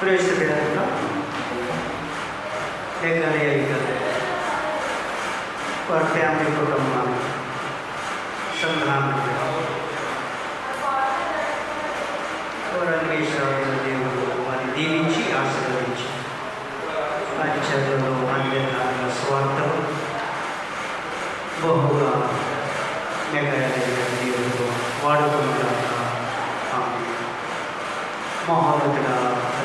ప్రవేశపెట్టారు లేఖలే కదా వారి ఫ్యామిలీ కుటుంబాన్ని సంగ్రామాన్ని వారి దేవుడు వారిని దీవించి ఆశీర్వదించి వారి చదువులో అన్యదాన స్వార్థం బహుగా మెగరైన దేవుడు వాడుకుంటారు మహోన్నతుడ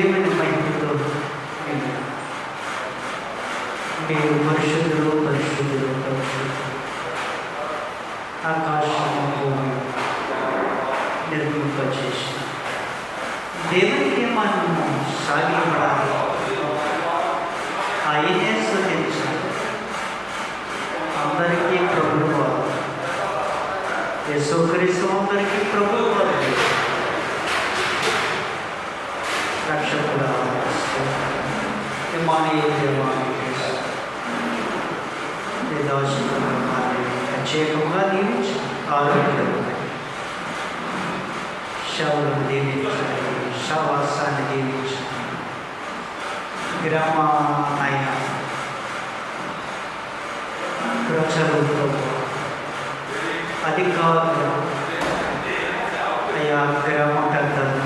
దేవుని మహిమతో నిండు. మీరు పరిశుద్ధుడు పరిశుద్ధుడు పరిశుద్ధుడు ఆకాశము భూమి నిర్మింపచేసిన దేవునికి మనము సాగిపడాలి ఆయనే స్థుతించాలి అందరికీ ప్రభువు యేసుక్రీస్తు అందరికీ ప్రభువు ఇమాని దేవాని ప్రత్యేకంగా దీవించి ఆరోగ్యం శవులను దీవించాలి శవాసాన్ని దీవించాలి గ్రామ ఆయన ప్రజలతో అధికారులు అయా గ్రామ పెద్దలు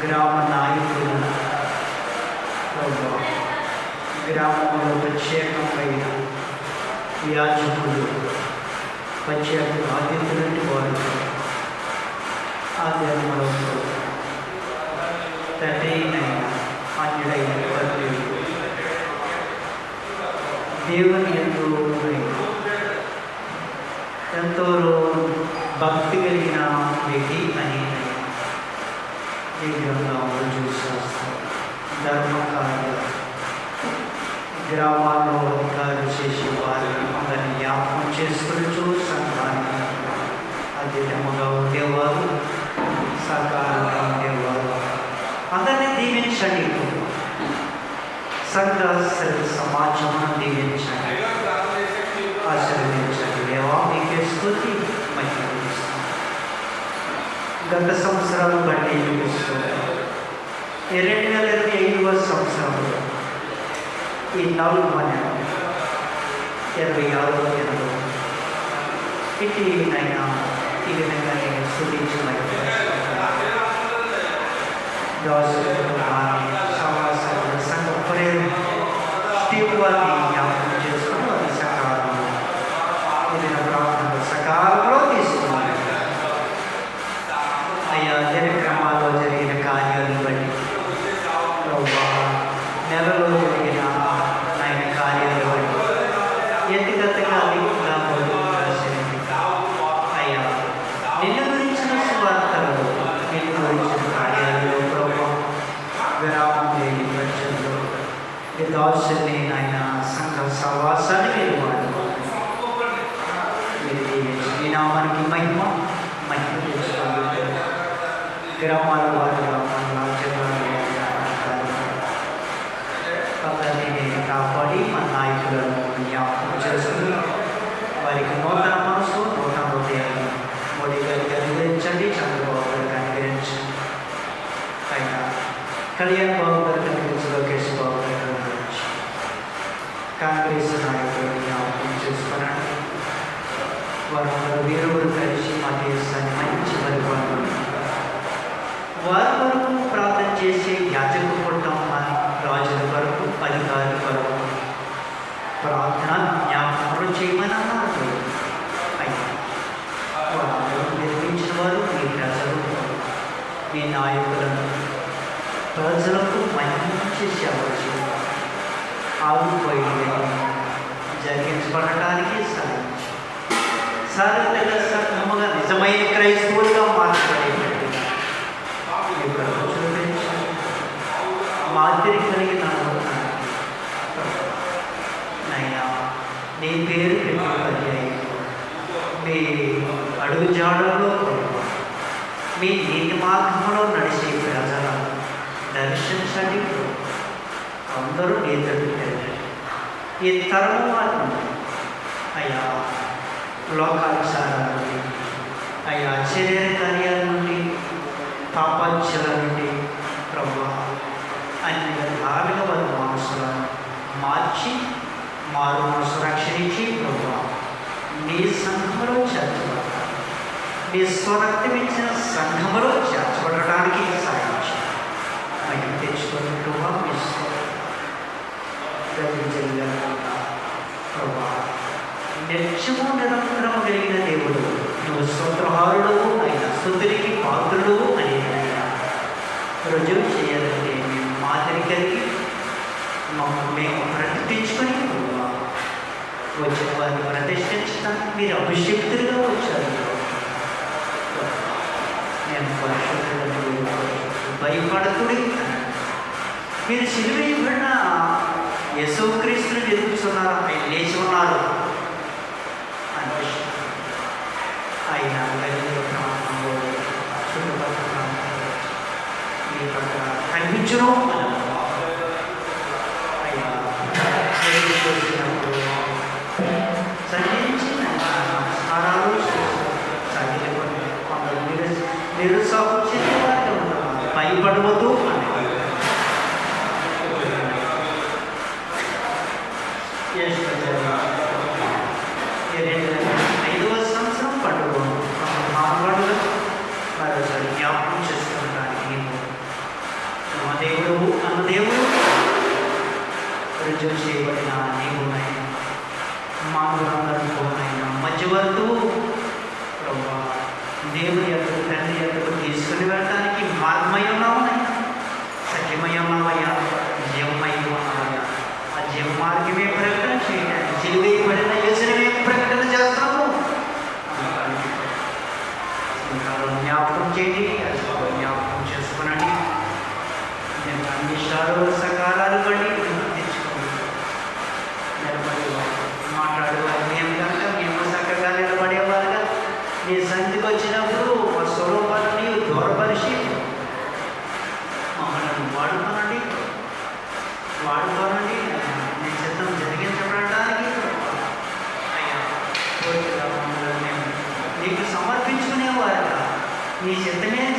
గ్రామ నాయకులు ప్రభు, గ్రామంలో ప్రత్యేకమైన యాజకులు ప్రత్యేక బాధ్యతలంటి వారు ఆ జన్మలో తండ్రినైన అన్యుడైన తండ్రి దేవుని ఎంతో ఎంతో భక్తి కలిగిన వ్యక్తి అని ఈ గ్రంథంలో చూసేస్తాం ధర్మకార్య గ్రామాల్లో అధికారులు చేసే వారిని అందరినీ జ్ఞాపకం చేసుకుంటూ సంఘాన్ని అధికముగా ఉండేవారు సకాలంగా ఉండేవారు అందరినీ దీవించండి. సంఘ సమాజం దీవించండి ఆశీర్వదించండి. దేవా మీకే స్థుతి మంచి గత సంవత్సరాలు బట్టి చూపిస్తుంది ఈ రెండు వేల ఇరవై ఐదవ సంవత్సరంలో ఈ నాలుగు మన ఇరవై ఆరవ నెలలో ఇటు నైనా ఈ విధంగా నేను స్థుతించిన సమాసాలు సంఘ era humano. ప్రార్థన జ్ఞాపకములు చేయమని అన్నారు అయితే వారు నిర్మించిన వారు మీ ప్రజలు మీ నాయకులను ప్రజలకు మంచి సేవ చేయాలి ఆగిపోయి జరిగించబడటానికి సాధించి సార్వత్రిక సంఘముగా నిజమైన క్రైస్తవులుగా మార్చబడేటట్టు మీ ప్రభు చూపించండి మాదిరి కలిగిన నైనా నీ పేరు? పెట్టి మీ అడుగు జాడల్లో మీ నీటి మార్గంలో నడిచే ప్రజల దర్శించండి అందరూ నీ తల్లి ఈ తరము వారిని అయ్యా లోకానుసారం నుండి అయ్యా శరీర కార్యాల నుండి పాపాంశాల నుండి ప్రభు అన్ని ధార్మిక వర్గ మనసులను మార్చి మారు మనసు రక్షించి ప్రభు మీ సంఘములో చేర్చబడతారు మీ స్వరక్తం ఇచ్చిన సంఘములో చేర్చబడటానికి సాయం చేయి. మహిమ తెచ్చుకొని ప్రభా మీ స్వరించగలుగుతా ప్రభా నిత్యము నిరంతరం కలిగిన దేవుడు నువ్వు స్తోత్రహారుడవు ఆయన స్థుతునికి పాత్రుడు అని రుజువు చేయాలంటే మేము మాదిరి కలిగి మమ్మల్ని మేము ప్రకటించుకొని ప్రభువా, వచ్చిన వారిని ప్రతిష్ఠించడానికి మీరు అభిషిక్తులుగా వచ్చారు నేను పరిశుద్ధులను భయపడకుడి మీరు సిలువేయబడిన యేసుక్రీస్తుని ఎదుగుతున్నారు ఆయన లేచి ఉన్నారు అనిపిస్తుంది ఆయన గదిలో ప్రాంతంలో చుట్టుపక్కల ప్రాంతంలో మీ పట్ల కనిపించను నిరుత్సాహం చేసేవారు భయపడవద్దు అని ఐదవ సంవత్సరం పండుగ మానవాడుగా మరోసారి జ్ఞాపకం చేసుకోవడానికి మా దేవుడు అన్న దేవుడు రుజువు చేయబడిన నీవు నైనా మానవులందరితో మధ్యవర్తువు దేవుని యొక్క తండ్రి తీసుకుని వెళ్ళడానికి మార్గమై ఉన్నావు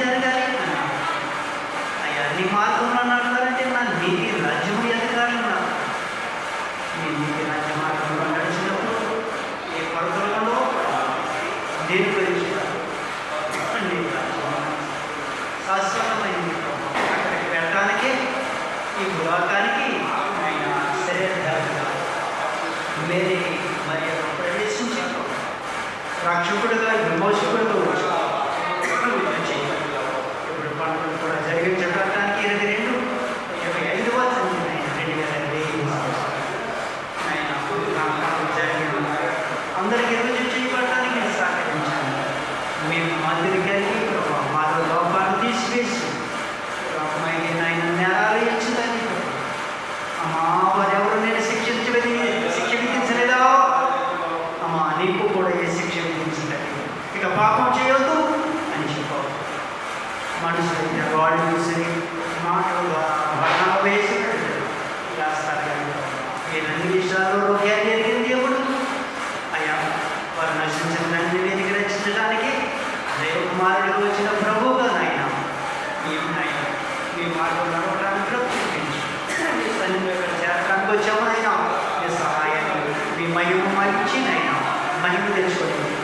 జరగాలి అయ్యా నీ మార్గంలో నడవాలంటే నా నీతి రాజ్యము ఎదగాలి నాకు నీ నీతి రాజ్య మార్గంలో నడిచినప్పుడు ఏ కొరతలలో దేని గురించి శాశ్వతమైంది అక్కడికి వెళ్ళడానికి ఈ లోకానికి ఆయన శరీరంగా మేరీ మరి ప్రవేశించి రక్షకుడుగా విమోచకుడుగా मंदिर गए थे हमारे द्वारा देश में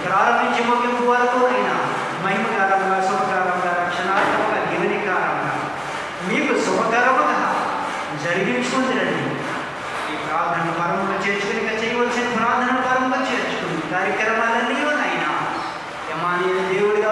ప్రారంభించి ముగింపు వరకు ఆయన మహిమకరంగా శుభకరంగా రక్షణాత్మక దీవెనికరంగా మీకు శుభకరముగా జరిగించుకుందిరండి ఈ ప్రార్థన పరముగా చేర్చుకుని చేయవలసిన ప్రార్థన పరముగా చేర్చుకుంది కార్యక్రమాలన్నీ ఆయన యమానీయ దేవుడిగా